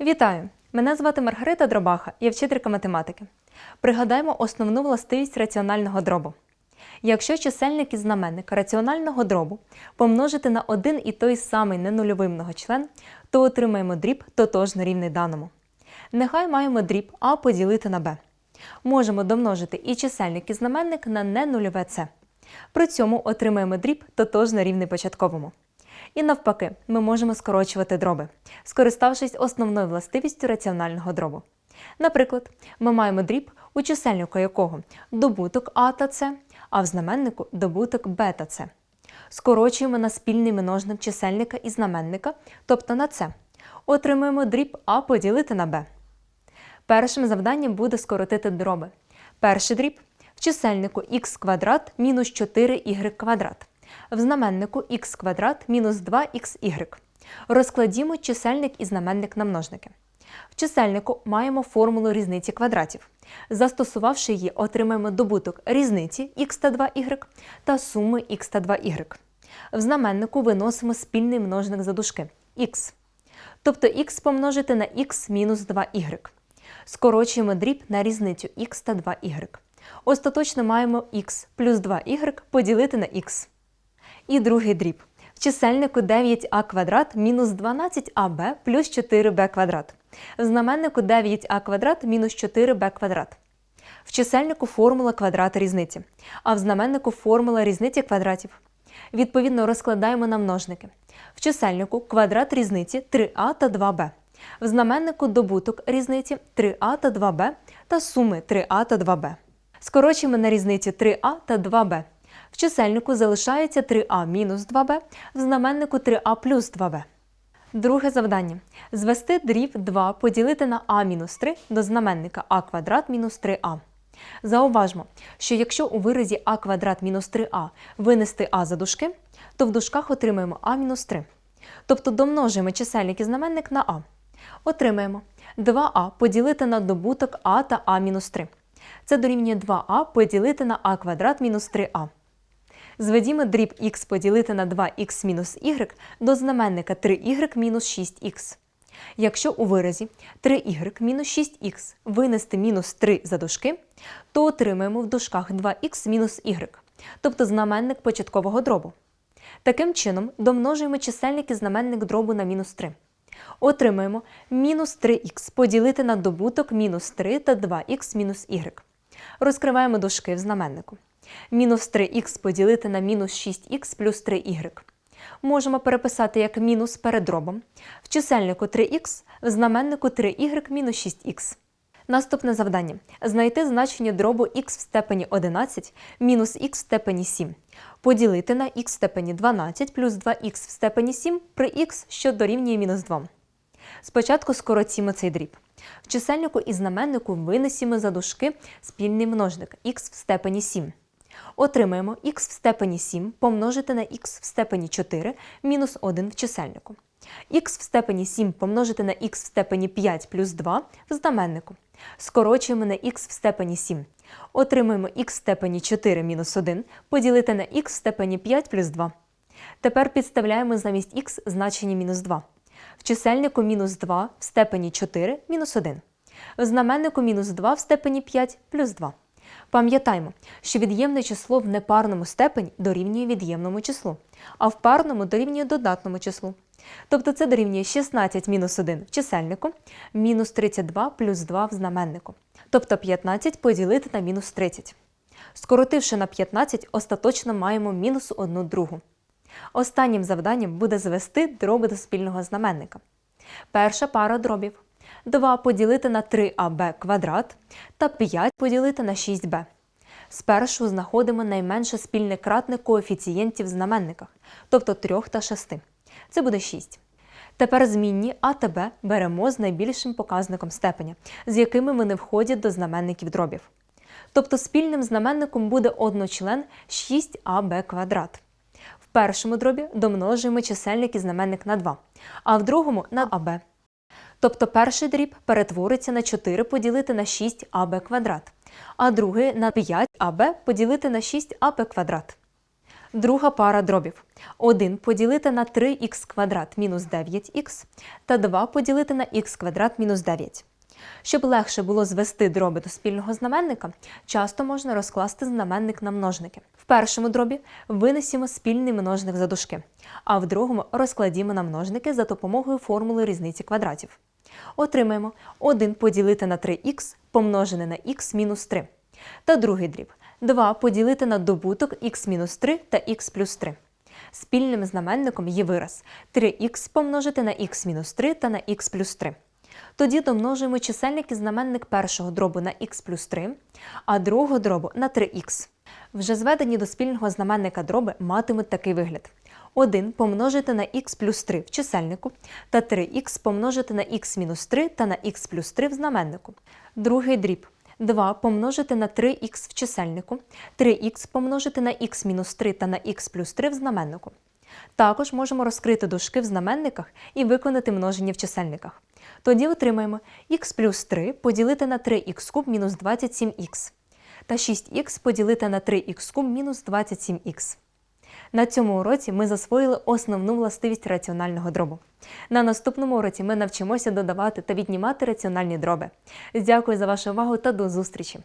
Вітаю! Мене звати Маргарита Дробаха, я вчителька математики. Пригадаємо основну властивість раціонального дробу. Якщо чисельник і знаменник раціонального дробу помножити на один і той самий ненульовий многочлен, то отримаємо дріб тотожно рівний даному. Нехай маємо дріб А поділити на Б. Можемо домножити і чисельник і знаменник на ненульове С. При цьому отримаємо дріб тотожно рівний початковому. І навпаки, ми можемо скорочувати дроби, скориставшись основною властивістю раціонального дробу. Наприклад, ми маємо дріб, у чисельнику якого добуток А та С, а в знаменнику добуток Б та С. Скорочуємо на спільний множник чисельника і знаменника, тобто на С. Отримуємо дріб А поділити на Б. Першим завданням буде скоротити дроби. Перший дріб в чисельнику х квадрат мінус 4y квадрат. В знаменнику х квадрат мінус 2xy. Розкладімо чисельник і знаменник на множники. В чисельнику маємо формулу різниці квадратів. Застосувавши її, отримаємо добуток різниці х та 2y та суми х та 2y. В знаменнику виносимо спільний множник за дужки х. Тобто х помножити на х мінус 2y. Скорочуємо дріб на різницю х та 2y. Остаточно маємо х плюс 2y поділити на х. І другий дріб. В чисельнику 9а квадрат мінус 12аб плюс 4b квадрат. В знаменнику 9а квадрат мінус 4b квадрат. В чисельнику формула квадрата різниці, а в знаменнику формула різниці квадратів. Відповідно, розкладаємо на множники. В чисельнику квадрат різниці 3а та 2b. В знаменнику добуток різниці 3а та 2b та суми 3а та 2b. Скорочуємо на різниці 3а та 2b. Чисельнику залишається 3а мінус 2b, в знаменнику 3а плюс 2b. Друге завдання. Звести дріб 2 поділити на а мінус 3 до знаменника а квадрат мінус 3а. Зауважмо, що якщо у виразі а квадрат мінус 3а винести а за дужки, то в дужках отримаємо а мінус 3. Тобто домножуємо чисельник і знаменник на а. Отримаємо 2а поділити на добуток а та а мінус 3. Це дорівнює 2а поділити на а квадрат мінус 3а. Зведімо дріб х поділити на 2х мінус y до знаменника 3y мінус 6х. Якщо у виразі 3y мінус 6х винести мінус 3 за дужки, то отримаємо в дужках 2х мінус y, тобто знаменник початкового дробу. Таким чином, домножуємо чисельник і знаменник дробу на мінус 3. Отримаємо мінус 3х поділити на добуток мінус 3 та 2х мінус y. Розкриваємо дужки в знаменнику. Мінус 3х поділити на мінус 6х плюс 3y. Можемо переписати як мінус перед дробом. В чисельнику 3х, в знаменнику 3y мінус 6х. Наступне завдання. Знайти значення дробу х в степені 11 мінус х в степені 7. Поділити на х в степені 12 плюс 2х в степені 7 при х, що дорівнює мінус 2. Спочатку скоротімо цей дріб. В чисельнику і знаменнику винесімо за дужки спільний множник х в степені 7. Отримаємо х в степені 7 помножити на х в степені 4 мінус 1 в чисельнику. х в степені 7 помножити на х в степені 5 плюс 2 в знаменнику. Скорочуємо на х в степені 7. Отримаємо х в степені 4 мінус 1 поділити на х в степені 5 плюс 2. Тепер підставляємо замість х значення мінус 2. В чисельнику мінус 2 в степені 4 мінус 1. В знаменнику мінус 2 в степені 5 плюс 2. Пам'ятаймо, що від'ємне число в непарному степені дорівнює від'ємному числу, а в парному дорівнює додатному числу. Тобто це дорівнює 16 мінус 1 в чисельнику, мінус 32 плюс 2 в знаменнику. Тобто 15 поділити на мінус 30. Скоротивши на 15, остаточно маємо мінус 1 другу. Останнім завданням буде звести дроби до спільного знаменника. Перша пара дробів 2 поділити на 3аб квадрат та 5 поділити на 6b. Спершу знаходимо найменше спільне кратне коефіцієнтів в знаменниках, тобто 3 та 6. Це буде 6. Тепер змінні А та Б беремо з найбільшим показником степеня, з якими вони входять до знаменників дробів. Тобто спільним знаменником буде одночлен 6аб квадрат. В першому дробі домножуємо чисельник і знаменник на 2, а в другому на АБ. Тобто перший дріб перетвориться на 4 поділити на 6аб квадрат, а другий на 5аб поділити на 6аб квадрат. Друга пара дробів. 1 поділити на 3х квадрат мінус 9х та 2 поділити на х квадрат мінус 9. Щоб легше було звести дроби до спільного знаменника, часто можна розкласти знаменник на множники. В першому дробі винесімо спільний множник за дужки, а в другому розкладімо на множники за допомогою формули різниці квадратів. Отримаємо 1 поділити на 3х помножене на х мінус 3. Та другий дріб 2 поділити на добуток х мінус 3 та х плюс 3. Спільним знаменником є вираз 3х помножити на х мінус 3 та на х плюс 3. Тоді домножуємо чисельник і знаменник першого дробу на х плюс 3, а другого дробу на 3х. Вже зведені до спільного знаменника дроби матимуть такий вигляд. 1 помножити на х плюс 3 в чисельнику та 3х помножити на х мінус 3 та на х плюс 3 в знаменнику. Другий дріб 2 помножити на 3х в чисельнику, 3х помножити на х мінус 3 та на х плюс 3 в знаменнику. Також можемо розкрити дужки в знаменниках і виконати множення в чисельниках. Тоді отримаємо х плюс 3 поділити на 3х куб мінус 27х та 6х поділити на 3х куб мінус 27х. На цьому уроці ми засвоїли основну властивість раціонального дробу. На наступному уроці ми навчимося додавати та віднімати раціональні дроби. Дякую за вашу увагу та до зустрічі!